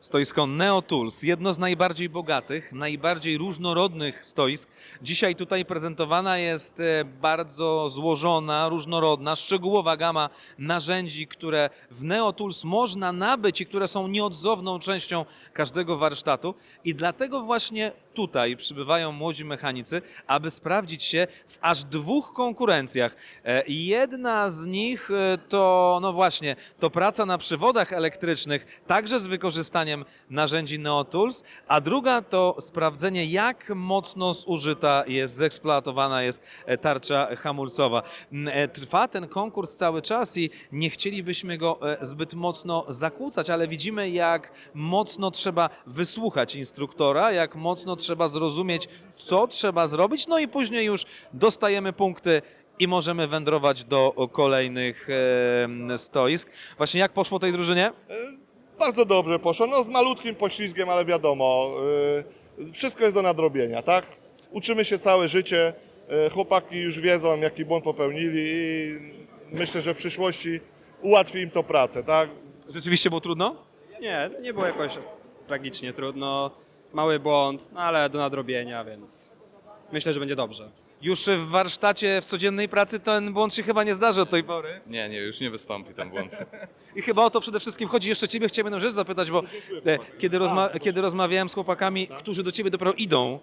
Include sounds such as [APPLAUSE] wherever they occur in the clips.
Stoisko Neo Tools, jedno z najbardziej bogatych, najbardziej różnorodnych stoisk. Dzisiaj tutaj prezentowana jest e, bardzo złożona, różnorodna, szczegółowa gama narzędzi, które w Neo Tools można nabyć i które są nieodzowną częścią każdego warsztatu. I dlatego właśnie tutaj przybywają młodzi mechanicy, aby sprawdzić się w aż dwóch konkurencjach. E, Jedna z nich e, to, no właśnie, to praca na przewodach elektrycznych, także z wykorzystaniem narzędzi NeoTools, a druga to sprawdzenie, jak mocno zużyta jest, zeeksploatowana jest e, tarcza hamulcowa. M, e, Trwa ten konkurs cały czas i nie chcielibyśmy go e, zbyt mocno zakłócać, ale widzimy, jak mocno trzeba wysłuchać instruktora, jak mocno trzeba zrozumieć, co trzeba zrobić, no i później już dostajemy punkty i możemy wędrować do kolejnych stoisk. Właśnie jak poszło tej drużynie? Bardzo dobrze poszło, no z malutkim poślizgiem, ale wiadomo, y, wszystko jest do nadrobienia, tak? Uczymy się całe życie, y, chłopaki już wiedzą, jaki błąd popełnili i myślę, że w przyszłości ułatwi im to pracę, tak? Rzeczywiście było trudno? Nie, nie było jakoś tragicznie trudno. Mały błąd, no ale do nadrobienia, więc myślę, że będzie dobrze. Już w warsztacie, w codziennej pracy ten błąd się chyba nie zdarzy od tej pory. Nie, nie, już nie wystąpi ten błąd. [LAUGHS] I chyba o to przede wszystkim chodzi. Jeszcze Ciebie chciałem jedną rzecz zapytać, bo e, kiedy, rozma- kiedy rozmawiałem z chłopakami, którzy do Ciebie dopiero idą,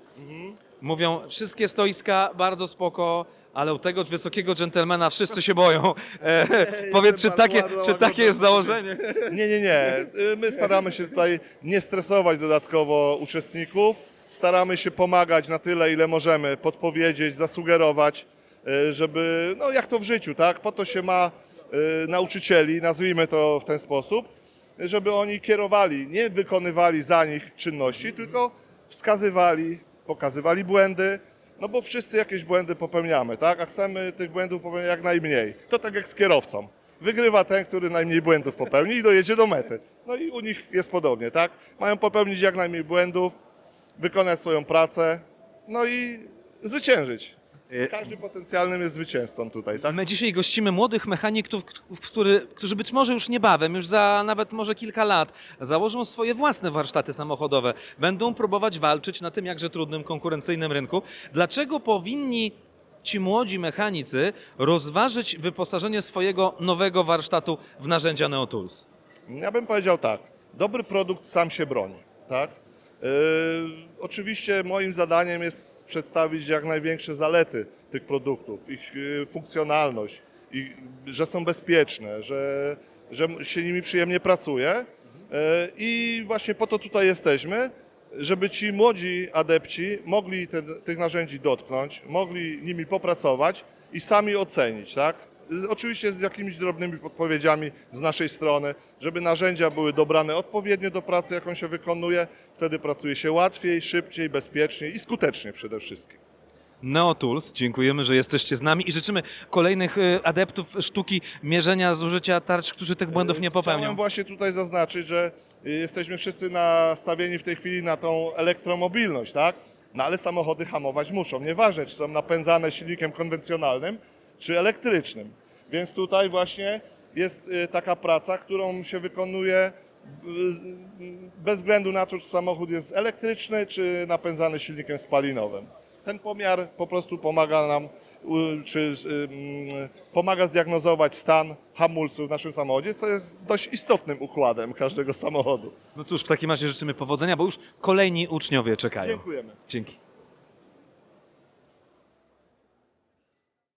mówią, wszystkie stoiska bardzo spoko, ale u tego wysokiego dżentelmena wszyscy się boją. E, powiedz, czy takie, czy takie jest założenie? Nie, nie, nie. Y, My staramy się tutaj nie stresować dodatkowo uczestników. Staramy się pomagać na tyle, ile możemy, podpowiedzieć, zasugerować, y, żeby, no jak to w życiu, tak? Po to się ma y, nauczycieli, nazwijmy to w ten sposób, żeby oni kierowali, nie wykonywali za nich czynności, tylko wskazywali, pokazywali błędy, no bo wszyscy jakieś błędy popełniamy, tak? A chcemy tych błędów popełniać jak najmniej. To tak jak z kierowcą. Wygrywa ten, który najmniej błędów popełni i dojedzie do mety. No i u nich jest podobnie, tak? Mają popełnić jak najmniej błędów, wykonać swoją pracę, no i zwyciężyć. E, Każdy potencjalnym jest zwycięzcą tutaj, tak? My dzisiaj gościmy młodych mechaników, który, którzy być może już niebawem, już za nawet może kilka lat, założą swoje własne warsztaty samochodowe. Będą próbować walczyć na tym jakże trudnym, konkurencyjnym rynku. Dlaczego powinni ci młodzi mechanicy rozważyć wyposażenie swojego nowego warsztatu w narzędzia NeoTools? Ja bym powiedział tak, dobry produkt sam się broni, tak? Yy, oczywiście moim zadaniem jest przedstawić jak największe zalety tych produktów, ich yy, funkcjonalność, ich, że są bezpieczne, że, że się nimi przyjemnie pracuje yy, i właśnie po to tutaj jesteśmy, żeby ci młodzi adepci mogli te, tych narzędzi dotknąć, mogli nimi popracować i sami ocenić, tak? Oczywiście z jakimiś drobnymi podpowiedziami z naszej strony, żeby narzędzia były dobrane odpowiednio do pracy, jaką się wykonuje. Wtedy pracuje się łatwiej, szybciej, bezpieczniej i skutecznie przede wszystkim. NeoTools, dziękujemy, że jesteście z nami i życzymy kolejnych y, adeptów sztuki mierzenia zużycia tarcz, którzy tych błędów nie popełnią. Chciałem właśnie tutaj zaznaczyć, że y, jesteśmy wszyscy nastawieni w tej chwili na tą elektromobilność, tak? No ale samochody hamować muszą. Nieważne, czy są napędzane silnikiem konwencjonalnym, czy elektrycznym. Więc tutaj właśnie jest y, taka praca, którą się wykonuje y, bez względu na to, czy samochód jest elektryczny, czy napędzany silnikiem spalinowym. Ten pomiar po prostu pomaga nam, czy y, mm, pomaga zdiagnozować stan hamulców w naszym samochodzie, co jest dość istotnym układem każdego samochodu. No cóż, w takim razie życzymy powodzenia, bo już kolejni uczniowie czekają. Dziękujemy. Dzięki.